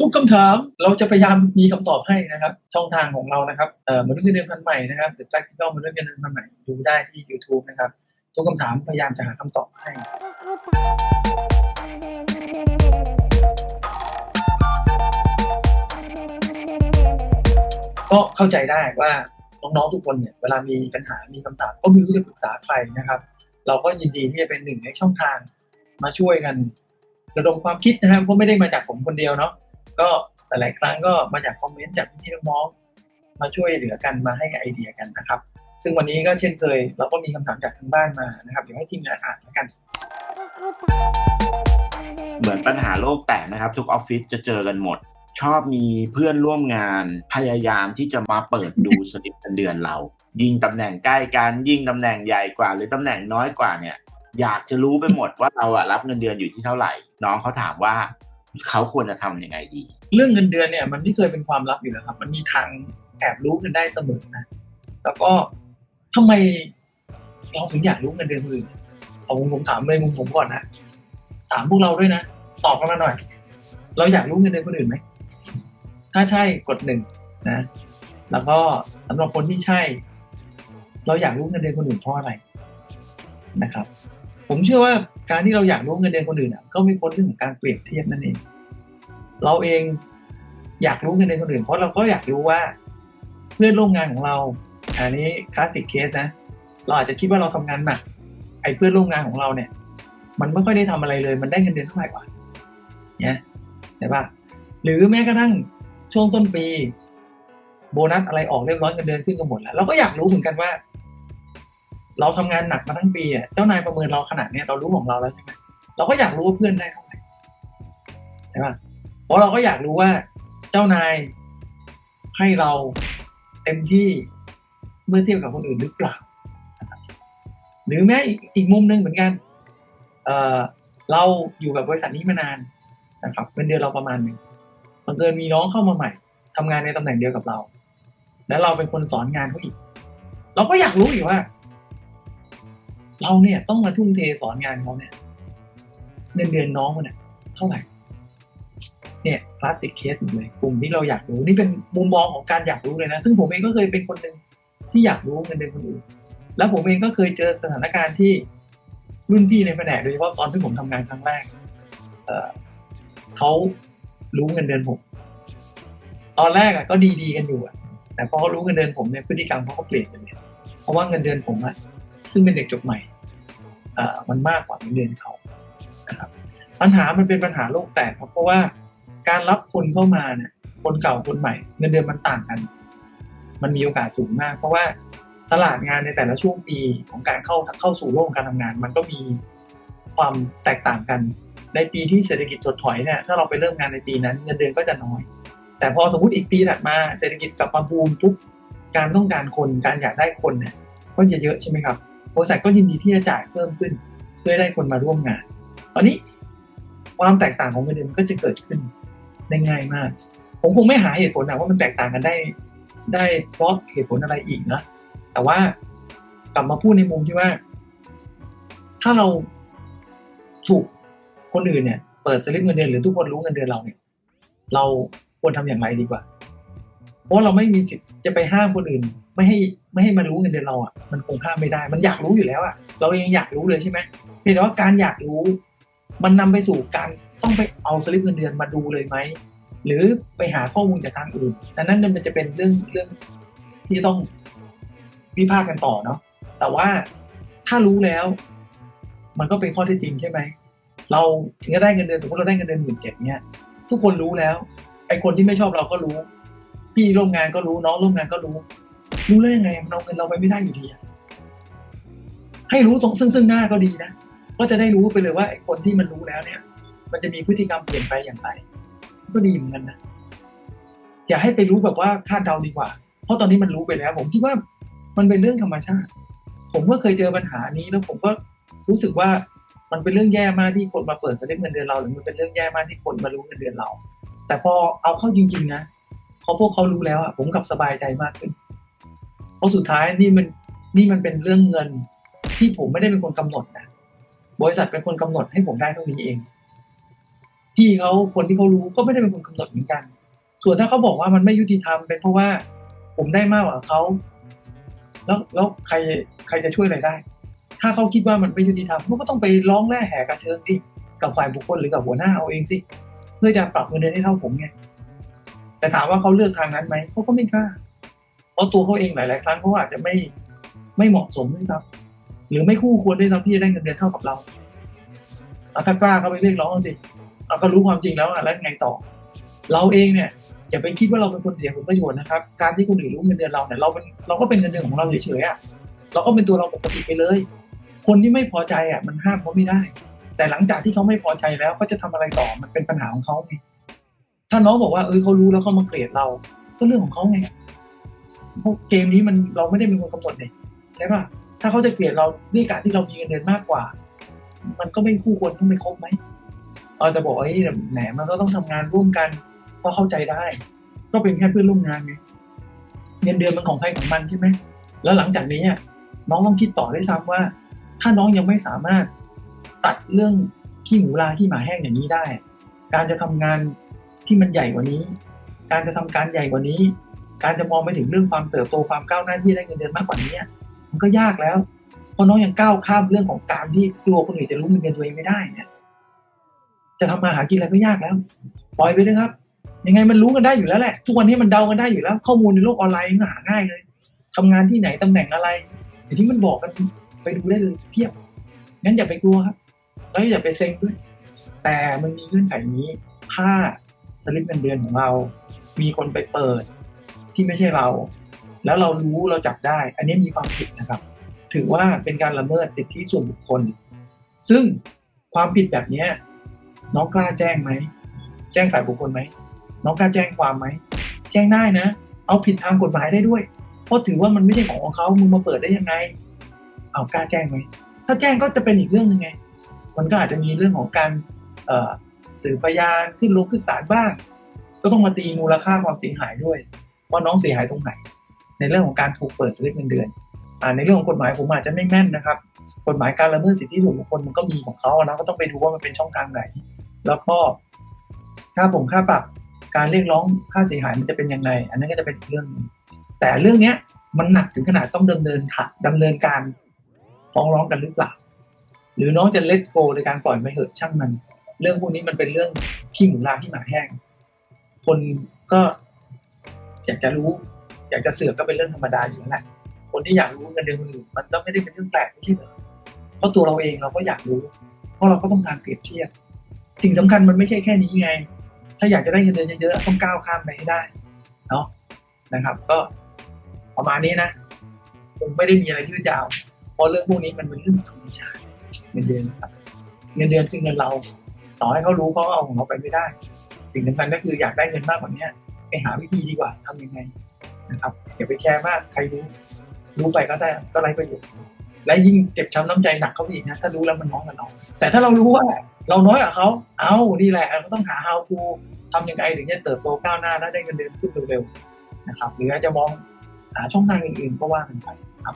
ทุกคำถามเราจะพยายามมีคำตอบให้นะครับ ช่องทางของเรานะครับเอ่อมนุษย์เงินเดือนพันใหม่นะครับหรือ practical มนุษย์เงินเดือนพันใหม่ดูได้ที่ YouTube นะครับ ทุกคำถามพยายามจะหาคำตอบให้ก็เข้าใจได้ว่าน้องๆทุกคนเนี่ยเวลามีปัญหา มีคำถามก็ม่รู้จะปรึกษาใครนะครับ เราก็ยินดีที่จะเป็นหนึ่งในช่องทางมาช่วยกัน ระดมความคิดนะครับเพราะไม่ได้มาจากผมคนเดียวเนาะ ก็หลายๆครั้งก็มาจากคอมเมนต์จากพี่น้องมาช่วยเหลือกันมาให้ไอเดียกันนะครับ ซึ่งวันนี้ก็เช่นเคย เราก็มีคำถามจากทางบ้านมานะครับเดี๋ยวให้ทีมงานอ่านแล้วกัน เหมือนปัญหาโลกแตกนะครับ ทุกออฟฟิศจะเจอกันหมด ชอบมีเพื่อนร่วมงานพยายามที่จะมาเปิดดูสลิปเงินเดือนเรา ยิ่งตำแหน่งใกล้กันยิ่งตำแหน่งใหญ่กว่า หรือตำแหน่งน้อยกว่าเนี่ยอยากจะรู้ไปหมดว่าเราอะรับเงินเดือนอยู่ที่เท่าไหร่ น้องเขาถามว่า เขาควรจะทำยังไงดี เรื่องเงินเดือนเนี่ยมันไม่เคยเป็นความลับอยู่แล้วครับ มันมีทางแอบรู้กันได้เสมอนะแล้วก็ทำไมเราถึงอยากรู้เงินเดือนคนอื่นเอาผมผมถามเลยมุมผมก่อนนะถามพวกเราด้วยนะตอบกันมาหน่อย เราอยากรู้เงินเดือนคนอื่นไหมถ้าใช่กดหนึ่งนะ แล้วก็สำหรับคนที่ใช่ เราอยากรู้เงินเดือนคนอื่นเพราะอะไรนะครับ ผมเชื่อว่าการที่เราอยากรู้เงินเดือนคนอื่นอะก็ไม่พ้นเรื่องของการเปรียบเทียบนั่นเอง เราเองอยากรู้เงินเดือนคนอื่น เพราะเราก็อยากรู้ว่าเพื่อนร่วมงานของเรา อันนี้คลาสสิกเคสนะ เราอาจจะคิดว่าเราทำงานหนักไอ้เพื่อนร่วมงานของเราเนี่ย มันไม่ค่อยได้ทำอะไรเลย มันได้เงินเดือนเท่าไหร่วะเนี่ยใช่ปะหรือแม้กระทั่งช่วงต้นปี โบนัสอะไรออกเรียบร้อยเงินเดือนขึ้นกันหมดแล้วเราก็อยากรู้เหมือนกันว่า เราทำงานหนักมาทั้งปีอะเจ้านายประเมินเราขนาดเนี้ยเรารู้ของเราแล้วใช่ไหมเราก็อยากรู้ว่าเพื่อนได้เท่าไหร่ใช่ปะเพราะเราก็อยากรู้ว่าเจ้านายให้เราเต็มที่เมื่อเทียบกับคนอื่นหรือเปล่า หรือแม้อีกมุมหนึ่งเหมือนกันเอ่อเราอยู่กับบริษัทนี้มานานนะครับเงินเดือนเราประมาณหนึ่งบังเอิญมีน้องเข้ามาใหม่ทำงานในตำแหน่งเดียวกับเรา แล้วเราเป็นคนสอนงานเขาอีก เราก็อยากรู้อีกว่า เราเนี่ยต้องมาทุ่มเทสอนงานเขาเนี่ย เงินเดือนน้องมันเนี่ยเท่าไหร่ เนี่ยคลาสสิกเคสเลยกลุ่มที่เราอยากรู้นี่เป็นมุมมองของการอยากรู้เลยนะ ซึ่งผมเองก็เคยเป็นคนหนึ่งที่อยากรู้เงินเดือนคนอื่น แล้วผมเองก็เคยเจอสถานการณ์ที่รุ่นพี่ในแผนกโดยเฉพาะตอนที่ผมทำงานครั้งแรกเเขารู้เงินเดือนผม ตอนแรกอะก็ดีๆกันอยู่อะแต่พอเขารู้เงินเดือนผมเนี่ยพฤติกรรมเขาก็เปลี่ยนไปเลยเพราะว่าเงินเดือนผมอะ ซึ่งเป็นเด็กจบใหม่มันมากกว่าเงินเดือนเขานะครับปัญหามันเป็นปัญหาโลกแตกครับเพราะว่าการรับคนเข้ามาเนี่ยคนเก่าคนใหม่ เงินเดือนมันต่างกัน มันมีโอกาสสูงมาก เพราะว่าตลาดงานในแต่ละช่วงปีของการเข้าเข้าสู่โลกการทำงาน มันก็มีความแตกต่างกันในปีที่เศรษฐกิจถดถอยเนี่ยถ้าเราไปเริ่มงานในปีนั้นเงินเดือนก็จะน้อย แต่พอสมมติอีกปีถัดมาเศรษฐกิจกลับมาบูมปุ๊บการต้องการคนการอยากได้คนเนี่ยก็จะเยอะใช่ไหมครับ บริษัทก็ยินดีที่จะจ่ายเพิ่มขึ้น เพื่อได้คนมาร่วมงาน ตอนนี้ความแตกต่างของเงินเดือนมันก็จะเกิดขึ้นได้ง่ายมาก ผมคงไม่หาเหตุผลนะว่ามันแตกต่างกันได้ ได้เพราะเหตุผลอะไรอีกนะ แต่ว่ากลับมาพูดในมุมที่ว่า ถ้าเราถูกคนอื่นเนี่ย เปิดสลิปเงินเดือนหรือทุกคนรู้เงินเดือนเราเนี่ย เราควรทำอย่างไรดีกว่า เพราะเราไม่มีสิทธิ์จะไปห้ามคนอื่น ไม่ให้ไม่ให้มารู้เงินเดือนเราอะมันคงห้ามไม่ได้ มันอยากรู้อยู่แล้วอะเราเองอยากรู้เลยใช่ไหมเพียงแต่ว่าการอยากรู้ มันนำไปสู่การต้องไปเอาสลิปเงินเดือนมาดูเลยไหมหรือไปหาข้อมูลจากทางอื่นดังนั้นมันจะเป็นเรื่องเรื่องที่ต้องวิพากษ์กันต่อเนาะแต่ว่าถ้ารู้แล้ว มันก็เป็นข้อเท็จจริงใช่ไหมเราถึงจะได้เงินเดือนสมมติเราได้เงินเดือนหมื่นเจ็ดเนี่ยทุกคนรู้แล้ว ไอ้คนที่ไม่ชอบเราก็รู้ พี่ร่วมงานก็รู้น้องร่วมงานก็รู้ รู้ได้ยังไงมันเอาเงินเราไปไม่ได้อยู่ดีให้รู้ตรงซึ่งซึ่งหน้าก็ดีนะก็จะได้รู้ไปเลยว่าไอ้คนที่มันรู้แล้วเนี่ย มันจะมีพฤติกรรมเปลี่ยนไปอย่างไรก็ดีเหมือนกันนะอย่าให้ไปรู้แบบว่าคาดเดาดีกว่า เพราะตอนนี้มันรู้ไปแล้ว ผมคิดว่ามันเป็นเรื่องธรรมชาติ ผมก็เคยเจอปัญหานี้แล้วผมก็รู้สึกว่ามันเป็นเรื่องแย่มากที่คนมาเปิดสลิปเงินเดือนเราหรือมันเป็นเรื่องแย่มากที่คนมารู้เงินเดือนเรา แต่พอเอาเข้าจริง ๆ นะ พอพวกเขารู้แล้วอะผมกลับสบายใจมากขึ้น เพราะสุดท้ายนี่มันนี่มันเป็นเรื่องเงินที่ผมไม่ได้เป็นคนกำหนดนะบริษัทเป็นคนกำหนดให้ผมได้เท่านี้เอง พี่เขาคนที่เขารู้ก็ไม่ได้เป็นคนกำหนดเหมือนกัน ส่วนถ้าเขาบอกว่ามันไม่ยุติธรรมเป็นเพราะว่าผมได้มากกว่าเขาแล้วแล้วใครใครจะช่วยอะไรได้ ถ้าเขาคิดว่ามันไม่ยุติธรรมเขาก็ต้องไปร้องแร่แหกกระเชิงสิกับฝ่ายบุคคลหรือกับหัวหน้าเอาเองสิเพื่อจะปรับเงินเดือนให้เท่าผมไง แต่ถามว่าเขาเลือกทางนั้นไหมเขาก็ไม่กล้า เพราะตัวเขาเองหลาย ๆ ครั้งเขาอาจจะไม่ไม่เหมาะสมด้วยซ้ำหรือไม่คู่ควรด้วยซ้ำที่จะได้เงินเดือนเท่ากับเราเอาถ้ากล้าเขาไปเรียกร้องสิเอาก็รู้ความจริงแล้วอะแล้วไงต่อ เราเองเนี่ยอย่าไปคิดว่าเราเป็นคนเสียผลประโยชน์นะครับ การที่คนอื่นรู้เงินเดือนเราเนี่ยเราเป็นเราก็เป็นเงินเดือนของเราเฉยๆอะเราก็เป็นตัวเราปกติไปเลย คนที่ไม่พอใจอะมันห้ามเขาไม่ได้ แต่หลังจากที่เขาไม่พอใจแล้วเขาจะทำอะไรต่อมันเป็นปัญหาของเขาไง ถ้าน้องบอกว่าเออเขารู้แล้วเขามาเกลียดเรา ก็เรื่องของเขาไงเพราะเกมนี้มันเราไม่ได้เป็นคนกำหนดเนี่ยใช่ป่ะถ้าเขาจะเกลียดเราด้วยการที่เรามีเงินเดือนมากกว่า มันก็ไม่คู่ควรต้องไปคบไหมเออแต่บอกว่าเฮ้แหมมันก็ต้องทำงานร่วมกันก็เข้าใจได้ ก็เป็นแค่เพื่อนร่วมงานไงเงินเดือนมันของใครของมันใช่ไหมแล้วหลังจากนี้อะน้องต้องคิดต่อได้ซ้ำว่า ถ้าน้องยังไม่สามารถตัดเรื่องขี้หมูลาขี้หมาแห้งอย่างนี้ได้ การจะทำงาน ที่มันใหญ่กว่านี้ การจะทำการใหญ่กว่านี้ การจะมองไปถึงเรื่องความเติบโตความก้าวหน้าที่ได้เงินเดือนมากกว่านี้มันก็ยากแล้ว เพราะน้องยังก้าวข้ามเรื่องของการที่กลัวคนอื่นจะรู้เงินเดือนตัวเองไม่ได้เนี่ย จะทำมาหากินอะไรก็ยากแล้ว ปล่อยไปเลยครับ ยังไงมันรู้กันได้อยู่แล้วแหละ ทุกวันนี้มันเดากันได้อยู่แล้ว ข้อมูลในโลกออนไลน์มันหาง่ายเลยทำงานที่ไหนตำแหน่งอะไรอย่างที่มันบอกกันไปดูได้เลยเพียบงั้นอย่าไปกลัวครับแล้วอย่าไปเซ็งด้วย แต่มันมีเงื่อนไขนี้ ถ้า สลิปเงินเดือนของเรา มีคนไปเปิดที่ไม่ใช่เรา แล้วเรารู้เราจับได้ อันนี้มีความผิดนะครับ ถือว่าเป็นการละเมิดสิทธิส่วนบุคคล ซึ่งความผิดแบบนี้น้องกล้าแจ้งไหม แจ้งฝ่ายบุคคลไหม น้องกล้าแจ้งความไหม แจ้งได้นะ เอาผิดทางกฎหมายได้ด้วย เพราะถือว่ามันไม่ใช่ของของเขามึงมาเปิดได้ยังไง เอากล้าแจ้งไหม ถ้าแจ้งก็จะเป็นอีกเรื่องหนึ่งไง มันก็อาจจะมีเรื่องของการ สืบพยานขึ้นลงขึ้นศาลบ้าง ก็ต้องมาตีมูลค่าความเสียหายด้วย ว่าน้องเสียหายตรงไหน ในเรื่องของการถูกเปิดสลิปเงินเดือนอ่าในเรื่องของกฎหมายผมอาจจะไม่แม่นนะครับ กฎหมายการละเมิดสิทธิส่วนบุคคลมันก็มีของเขาอะนะก็ต้องไปดูว่ามันเป็นช่องทางไหน แล้วก็ค่าผมค่าปรับการเรียกร้องค่าเสียหายมันจะเป็นยังไง อันนั้นก็จะเป็นเรื่องหนึงแต่เรื่องเนี้ยมันหนักถึงขนาดต้องดำเนินถดำเนินการฟ้องร้องกันหรือเปล่า หรือน้องจะเล t โกในการปล่อยไปเหอะช่างมัน เรื่องพวกนี้มันเป็นเรื่องขี้หมูลาที่หมาแห้ง คนก็อยากจะรู้ อยากจะเสือกก็เป็นเรื่องธรรมดาอยู่แล้วแหละคนที่อยากรู้เงินเดือนคนอื่นมันก็ไม่ได้เป็นเรื่องแปลกไม่ใช่เหรอเพราะตัวเราเองเราก็อยากรู้ เพราะเราก็ต้องการเปรียบเทียบ สิ่งสำคัญมันไม่ใช่แค่นี้ไง ถ้าอยากจะได้เงินเดือนเยอะๆต้องก้าวข้ามไปให้ได้เนาะนะครับ ก็ประมาณนี้นะผมไม่ได้มีอะไรยืดยาว เพราะเรื่องพวกนี้มันเป็นเรื่องธรรมชาติเงินเดือนครับเงินเดือนคือเงินเรา ต่อให้เขารู้เขาก็เอาของเราไปไม่ได้ สิ่งสำคัญก็คืออยากได้เงินมากกว่านี้ไปหาวิธีดีกว่าทำยังไงนะครับอย่าไปแคร์มากใครรู้ รู้ไปก็ได้ก็ไรประโยชน์และยิ่งเจ็บช้ำน้ำใจหนักเขาอีกนะถ้ารู้แล้วมันน้อยกว่าเราแต่ถ้าเรารู้ว่าเราน้อยกว่าเขาเอานี่แหละเราต้องหา how to ทำยังไงถึงจะเติบโตก้าวหน้าและได้เงินเดือนขึ้นเร็วๆนะครับหรืออาจจะมองหาช่องทางอื่นๆก็ว่ากันไปครับ